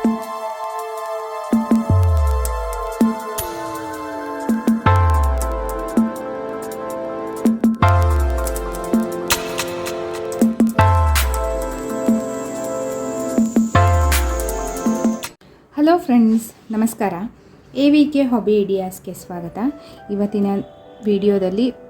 Hello friends ನಮಸ್ಕಾರ. A V K hobby ಇಡಿಯಾಸ್ಗೆ ಸ್ವಾಗತ. ಇವತ್ತಿನ ವಿಡಿಯೋದಲ್ಲಿ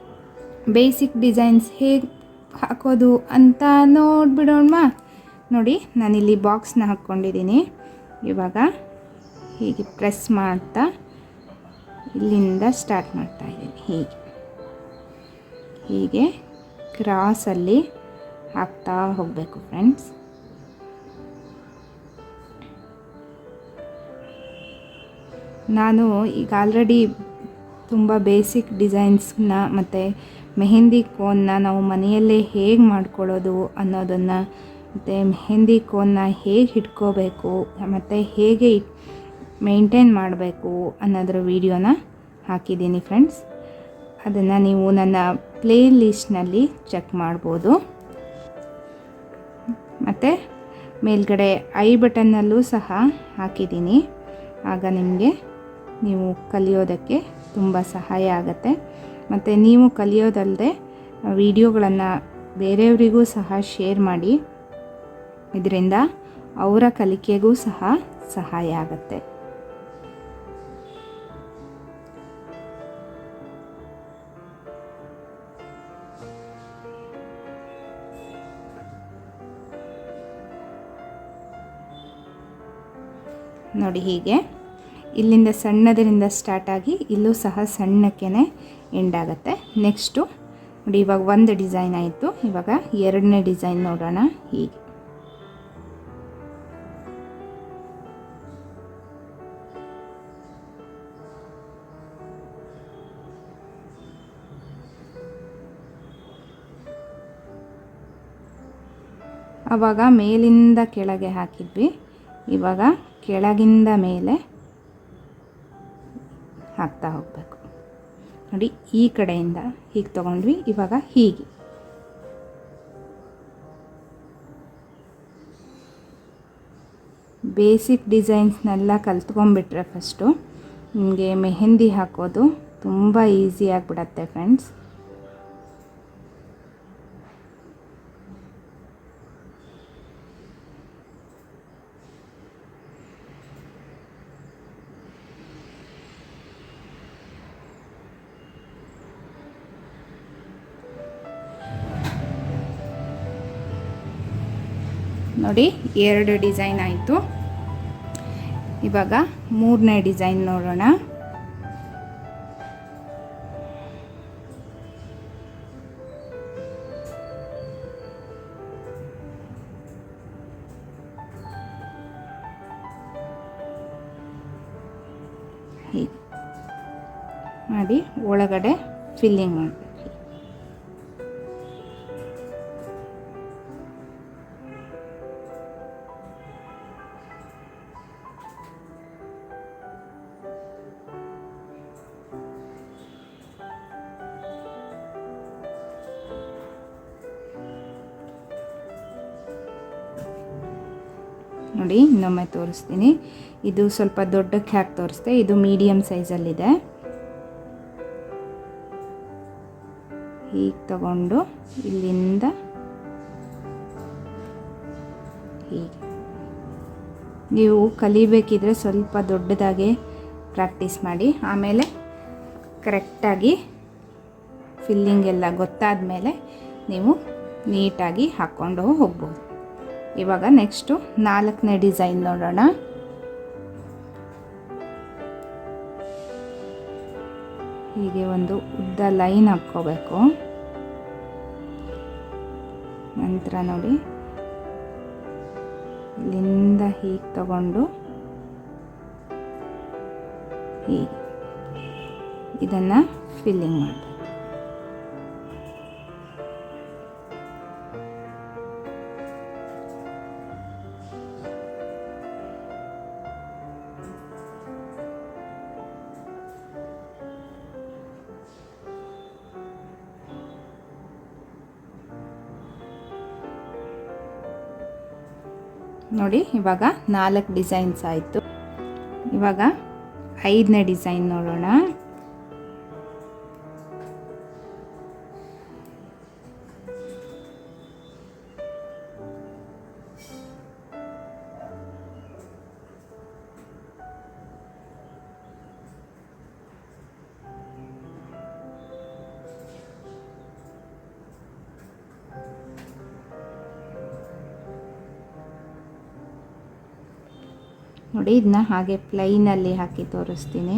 ಬೇಸಿಕ್ ಡಿಸೈನ್ಸ್ ಹೇಗೆ ಹಾಕೋದು ಅಂತ ನೋಡಿಬಿಡೋಣ ನೋಡಿ, ನಾನಿಲ್ಲಿ ಬಾಕ್ಸ್ನ ಹಾಕ್ಕೊಂಡಿದ್ದೀನಿ. ಇವಾಗ ಹೀಗೆ ಪ್ರೆಸ್ ಮಾಡ್ತಾ ಇಲ್ಲಿಂದ ಸ್ಟಾರ್ಟ್ ಮಾಡ್ತಾ ಇದ್ದೀನಿ. ಹೀಗೆ. ಹೀಗೆ ಕ್ರಾಸಲ್ಲಿ ಹಾಕ್ತಾ ಹೋಗಬೇಕು ಫ್ರೆಂಡ್ಸ್. ನಾನು ಈಗ ಆಲ್ರೆಡಿ ತುಂಬ ಬೇಸಿಕ್ ಡಿಸೈನ್ಸ್ನ ಮತ್ತು ಮೆಹೆಂದಿ ಕೋನ್ನ ನಾವು ಮನೆಯಲ್ಲೇ ಹೇಗೆ ಮಾಡ್ಕೊಳ್ಳೋದು ಅನ್ನೋದನ್ನು ಮತ್ತು ಮೆಹೆಂದಿ ಕೋನ್ನ ಹೇಗೆ ಹಿಡ್ಕೋಬೇಕು ಮತ್ತು ಹೇಗೆ ಮೇಂಟೈನ್ ಮಾಡಬೇಕು ಅನ್ನೋದ್ರ ವೀಡಿಯೋನ ಹಾಕಿದ್ದೀನಿ ಫ್ರೆಂಡ್ಸ್ ಅದನ್ನು ನೀವು ನನ್ನ ಪ್ಲೇ ಲಿಸ್ಟ್ನಲ್ಲಿ ಚೆಕ್ ಮಾಡ್ಬೋದು. ಮತ್ತು ಮೇಲ್ಗಡೆ ಐ ಬಟನ್ನಲ್ಲೂ ಸಹ ಹಾಕಿದ್ದೀನಿ. ಆಗ ನಿಮಗೆ ನೀವು ಕಲಿಯೋದಕ್ಕೆ ತುಂಬ ಸಹಾಯ ಆಗುತ್ತೆ. ಮತ್ತು ನೀವು ಕಲಿಯೋದಲ್ಲದೆ ವಿಡಿಯೋಗಳನ್ನು ಬೇರೆಯವರಿಗೂ ಸಹ ಶೇರ್ ಮಾಡಿ. ಇದರಿಂದ ಅವರ ಕಲಿಕೆಗೂ ಸಹ ಸಹಾಯ ಆಗುತ್ತೆ. ನೋಡಿ ಹೀಗೆ. ಇಲ್ಲಿಂದ ಸಣ್ಣದರಿಂದ ಸ್ಟಾರ್ಟ್ ಆಗಿ ಇಲ್ಲೂ ಸಹ ಸಣ್ಣಕ್ಕೆ ಎಂಡ್ ಆಗುತ್ತೆ. ನೆಕ್ಸ್ಟು ನೋಡಿ ಇವಾಗ ಒಂದು ಡಿಸೈನ್ ಆಯಿತು. ಇವಾಗ ಎರಡನೇ ಡಿಸೈನ್ ನೋಡೋಣ ಹೀಗೆ. ಆವಾಗ ಮೇಲಿಂದ ಕೆಳಗೆ ಹಾಕಿದ್ವಿ. ಇವಾಗ ಕೆಳಗಿಂದ ಮೇಲೆ ಹಾಕ್ತಾ ಹೋಗಬೇಕು. ನೋಡಿ, ಈ ಕಡೆಯಿಂದ ಹೀಗೆ ತೊಗೊಂಡ್ವಿ, ಇವಾಗ ಹೀಗೆ. ಬೇಸಿಕ್ ಡಿಸೈನ್ಸ್ನೆಲ್ಲ ಕಲ್ತ್ಕೊಂಡ್ಬಿಟ್ರೆ ಫಸ್ಟು ನಿಮಗೆ ಮೆಹೆಂದಿ ಹಾಕೋದು ತುಂಬ ಈಸಿ ಆಗಿಬಿಡತ್ತೆ ಫ್ರೆಂಡ್ಸ್ ನೋಡಿ ಎರಡು ಡಿಸೈನ್ ಆಯಿತು. ಇವಾಗ ಮೂರನೇ ಡಿಸೈನ್ ನೋಡೋಣ. ಮಾಡಿ ಒಳಗಡೆ ಫಿಲ್ಲಿಂಗ್ ಮಾಡಬೇಕು ನೋಡಿ, ಇನ್ನೊಮ್ಮೆ ತೋರಿಸ್ತೀನಿ. ಇದು ಸ್ವಲ್ಪ ದೊಡ್ಡಕ್ಕೆ ಹಾಕಿ ತೋರಿಸ್ತೆ. ಇದು ಮೀಡಿಯಮ್ ಸೈಜಲ್ಲಿದೆ. ಹೀಗೆ ತಗೊಂಡು ಇಲ್ಲಿಂದ ಹೀಗೆ. ನೀವು ಕಲಿಬೇಕಿದ್ರೆ ಸ್ವಲ್ಪ ದೊಡ್ಡದಾಗೆ ಪ್ರಾಕ್ಟೀಸ್ ಮಾಡಿ. ಆಮೇಲೆ ಕರೆಕ್ಟಾಗಿ ಫಿಲ್ಲಿಂಗ್ ಎಲ್ಲ ಗೊತ್ತಾದ ಮೇಲೆ ನೀವು ನೀಟಾಗಿ ಹಾಕ್ಕೊಂಡು ಹೋಗ್ಬೋದು. ಇವಾಗ ನೆಕ್ಸ್ಟು ನಾಲ್ಕನೇ ಡಿಸೈನ್ ನೋಡೋಣ. ಹೀಗೆ ಒಂದು ಉದ್ದ ಲೈನ್ ಹಾಕ್ಕೋಬೇಕು. ನಂತರ ನೋಡಿ. ಇಲ್ಲಿಂದ ಹೀಗೆ ತಗೊಂಡು ಹೀಗೆ. ಇದನ್ನು ಫಿಲ್ಲಿಂಗ್ ಮಾಡಿ ನೋಡಿ ಇವಾಗ ನಾಲ್ಕು ಡಿಸೈನ್ಸ್ ಆಯಿತು. ಇವಾಗ ಐದನೇ ಡಿಸೈನ್ ನೋಡೋಣ. ನೋಡಿ ಇದನ್ನ ಹಾಗೆ ಪ್ಲೈನಲ್ಲಿ ಹಾಕಿ ತೋರಿಸ್ತೀನಿ.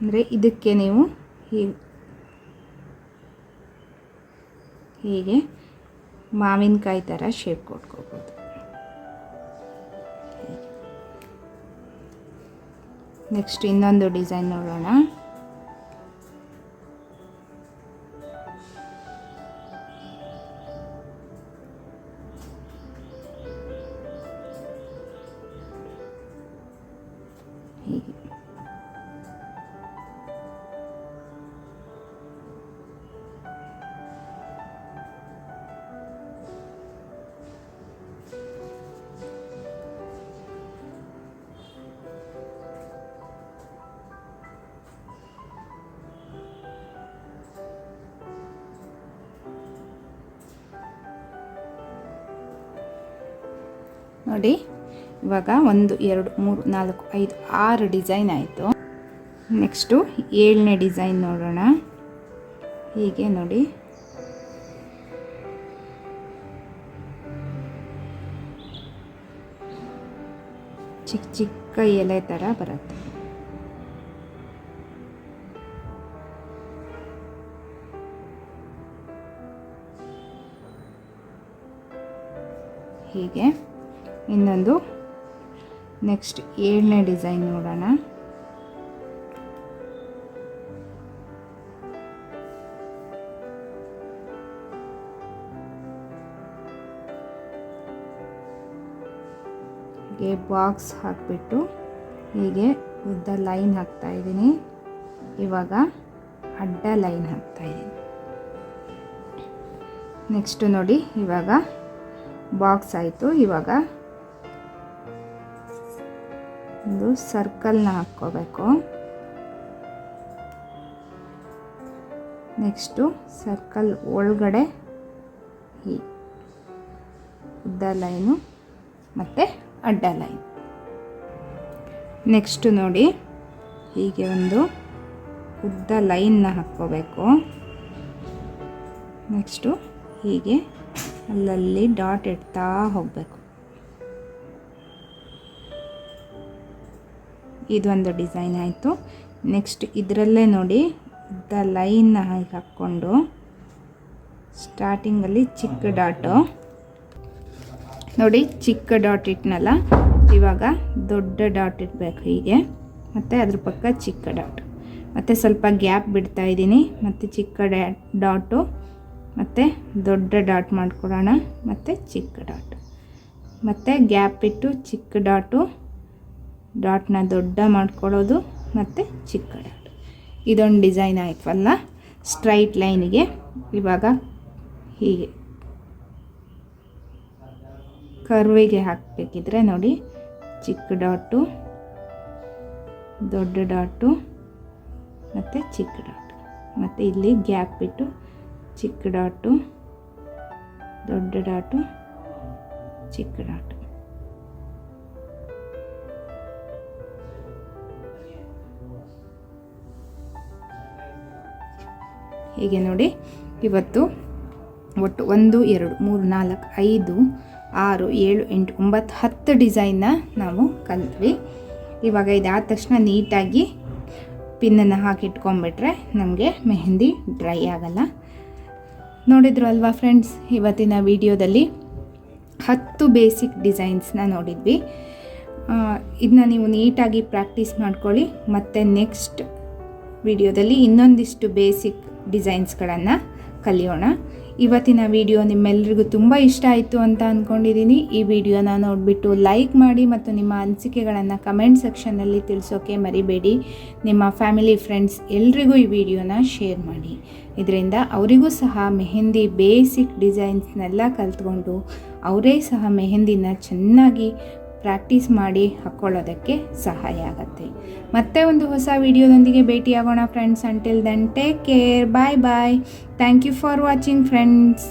ಅಂದರೆ ಇದಕ್ಕೆ ನೀವು ಹೀಗೆ ಹೀಗೆ ಮಾವಿನಕಾಯಿ ಥರ ಶೇಪ್ ಕೊಟ್ಕೋಬೋದು. ನೆಕ್ಸ್ಟ್ ಇನ್ನೊಂದು ಡಿಸೈನ್ ನೋಡೋಣ. ನೋಡಿ, ಇವಾಗ ಒಂದು, ಎರಡು, ಮೂರು, ನಾಲ್ಕು, ಐದು, ಆರು ಡಿಸೈನ್ ಆಯಿತು. ನೆಕ್ಸ್ಟು ಏಳನೇ ಡಿಸೈನ್ ನೋಡೋಣ. ಹೀಗೆ ನೋಡಿ. ಚಿಕ್ಕ ಚಿಕ್ಕ ಎಲೆ ಥರ ಬರುತ್ತೆ. ಹೀಗೆ. ಇನ್ನೊಂದು ನೆಕ್ಸ್ಟ್ ಏಳನೇ ಡಿಸೈನ್ ನೋಡೋಣ. ಹೀಗೆ ಬಾಕ್ಸ್ ಹಾಕಿಬಿಟ್ಟು ಹೀಗೆ ಉದ್ದ ಲೈನ್ ಹಾಕ್ತಾ ಇದ್ದೀನಿ. ಇವಾಗ ಅಡ್ಡ ಲೈನ್ ಹಾಕ್ತಾ ಇದ್ದೀನಿ. ನೆಕ್ಸ್ಟು ನೋಡಿ ಇವಾಗ ಬಾಕ್ಸ್ ಆಯಿತು. ಇವಾಗ ಒಂದು ಸರ್ಕಲ್ನ ಹಾಕ್ಕೋಬೇಕು. ನೆಕ್ಸ್ಟು ಸರ್ಕಲ್ ಒಳಗಡೆ ಈ ಉದ್ದ ಲೈನು ಮತ್ತು ಅಡ್ಡ ಲೈನ್. ನೆಕ್ಸ್ಟು ನೋಡಿ, ಹೀಗೆ ಒಂದು ಉದ್ದ ಲೈನ್ನ ಹಾಕ್ಕೋಬೇಕು. ನೆಕ್ಸ್ಟು ಹೀಗೆ ಅಲ್ಲಲ್ಲಿ ಡಾಟ್ ಇಡ್ತಾ ಹೋಗಬೇಕು. ಇದೊಂದು ಡಿಸೈನ್ ಆಯಿತು. ನೆಕ್ಸ್ಟ್ ಇದರಲ್ಲೇ ನೋಡಿ, ದ ಲೈನ್ನ ಹಾಗೆ ಹಾಕ್ಕೊಂಡು ಸ್ಟಾರ್ಟಿಂಗಲ್ಲಿ ಚಿಕ್ಕ ಡಾಟು. ನೋಡಿ, ಚಿಕ್ಕ ಡಾಟ್ ಇಟ್ಟನಲ್ಲ ಇವಾಗ ದೊಡ್ಡ ಡಾಟ್ ಇಡಬೇಕು ಹೀಗೆ. ಮತ್ತು ಅದ್ರ ಪಕ್ಕ ಚಿಕ್ಕ ಡಾಟ್. ಮತ್ತು ಸ್ವಲ್ಪ ಗ್ಯಾಪ್ ಬಿಡ್ತಾ ಇದ್ದೀನಿ. ಮತ್ತು ಚಿಕ್ಕ ಡಾಟು. ಮತ್ತು ದೊಡ್ಡ ಡಾಟ್ ಮಾಡ್ಕೊಡೋಣ. ಮತ್ತು ಚಿಕ್ಕ ಡಾಟ್. ಮತ್ತು ಗ್ಯಾಪ್ ಇಟ್ಟು ಚಿಕ್ಕ ಡಾಟು. ಡಾಟ್ನ ದೊಡ್ಡ ಮಾಡ್ಕೊಳ್ಳೋದು ಮತ್ತು ಚಿಕ್ಕ ಡಾಟ್ ಇದೊಂದು ಡಿಸೈನ್ ಆಯಿತಲ್ಲ? ಸ್ಟ್ರೈಟ್ ಲೈನಿಗೆ ಇವಾಗ ಹೀಗೆ. ಕರ್ವಿಗೆ ಹಾಕಬೇಕಿದ್ರೆ ನೋಡಿ, ಚಿಕ್ಕ ಡಾಟು ದೊಡ್ಡ ಡಾಟು ಮತ್ತು ಚಿಕ್ಕ ಡಾಟು ಮತ್ತು ಇಲ್ಲಿ ಗ್ಯಾಪ್ ಬಿಟ್ಟು ಚಿಕ್ಕ ಡಾಟು ದೊಡ್ಡ ಡಾಟು ಚಿಕ್ಕ ಡಾಟು ಹೀಗೆ ನೋಡಿ. ಇವತ್ತು ಒಟ್ಟು ಒಂದು, ಎರಡು, ಮೂರು, ನಾಲ್ಕು, ಐದು, ಆರು, ಏಳು, ಎಂಟು, ಒಂಬತ್ತು, ಹತ್ತು ಡಿಸೈನ್ನ ನಾವು ಕಲಿತ್ವಿ ಇವಾಗ ಇದಾದ ತಕ್ಷಣ ನೀಟಾಗಿ ಪಿನ್ನನ್ನು ಹಾಕಿಟ್ಕೊಂಡ್ಬಿಟ್ರೆ ನಮಗೆ ಮೆಹಂದಿ ಡ್ರೈ ಆಗಲ್ಲ. ನೋಡಿದ್ರು ಅಲ್ವಾ ಫ್ರೆಂಡ್ಸ್, ಇವತ್ತಿನ ವಿಡಿಯೋದಲ್ಲಿ ಹತ್ತು ಬೇಸಿಕ್ ಡಿಸೈನ್ಸ್ನ ನೋಡಿದ್ವಿ. ಇದನ್ನ ನೀವು ನೀಟಾಗಿ ಪ್ರಾಕ್ಟೀಸ್ ಮಾಡ್ಕೊಳ್ಳಿ. ಮತ್ತು ನೆಕ್ಸ್ಟ್ ವಿಡಿಯೋದಲ್ಲಿ ಇನ್ನೊಂದಿಷ್ಟು ಬೇಸಿಕ್ ಡಿಸೈನ್ಸ್ಗಳನ್ನು ಕಲಿಯೋಣ. ಇವತ್ತಿನ ವಿಡಿಯೋ ನಿಮ್ಮೆಲ್ಲರಿಗೂ ತುಂಬ ಇಷ್ಟ ಆಯಿತು ಅಂತ ಅಂದ್ಕೊಂಡಿದ್ದೀನಿ ಈ ವಿಡಿಯೋನ ನೋಡಿಬಿಟ್ಟು ಲೈಕ್ ಮಾಡಿ ಮತ್ತು ನಿಮ್ಮ ಅನಿಸಿಕೆಗಳನ್ನು ಕಮೆಂಟ್ ಸೆಕ್ಷನ್ನಲ್ಲಿ ತಿಳಿಸೋಕೆ ಮರಿಬೇಡಿ. ನಿಮ್ಮ ಫ್ಯಾಮಿಲಿ, ಫ್ರೆಂಡ್ಸ್ ಎಲ್ರಿಗೂ ಈ ವಿಡಿಯೋನ ಶೇರ್ ಮಾಡಿ. ಇದರಿಂದ ಅವರಿಗೂ ಸಹ ಮೆಹೆಂದಿ ಬೇಸಿಕ್ ಡಿಸೈನ್ಸ್ನೆಲ್ಲ ಕಲ್ತ್ಕೊಂಡು ಅವರೇ ಸಹ ಮೆಹೆಂದಿನ ಚೆನ್ನಾಗಿ ಪ್ರಾಕ್ಟೀಸ್ ಮಾಡಿ ಹಾಕ್ಕೊಳ್ಳೋದಕ್ಕೆ ಸಹಾಯ ಆಗುತ್ತೆ. ಮತ್ತೆ ಒಂದು ಹೊಸ ವಿಡಿಯೋದೊಂದಿಗೆ ಭೇಟಿಯಾಗೋಣ friends until then take care bye bye thank you for watching friends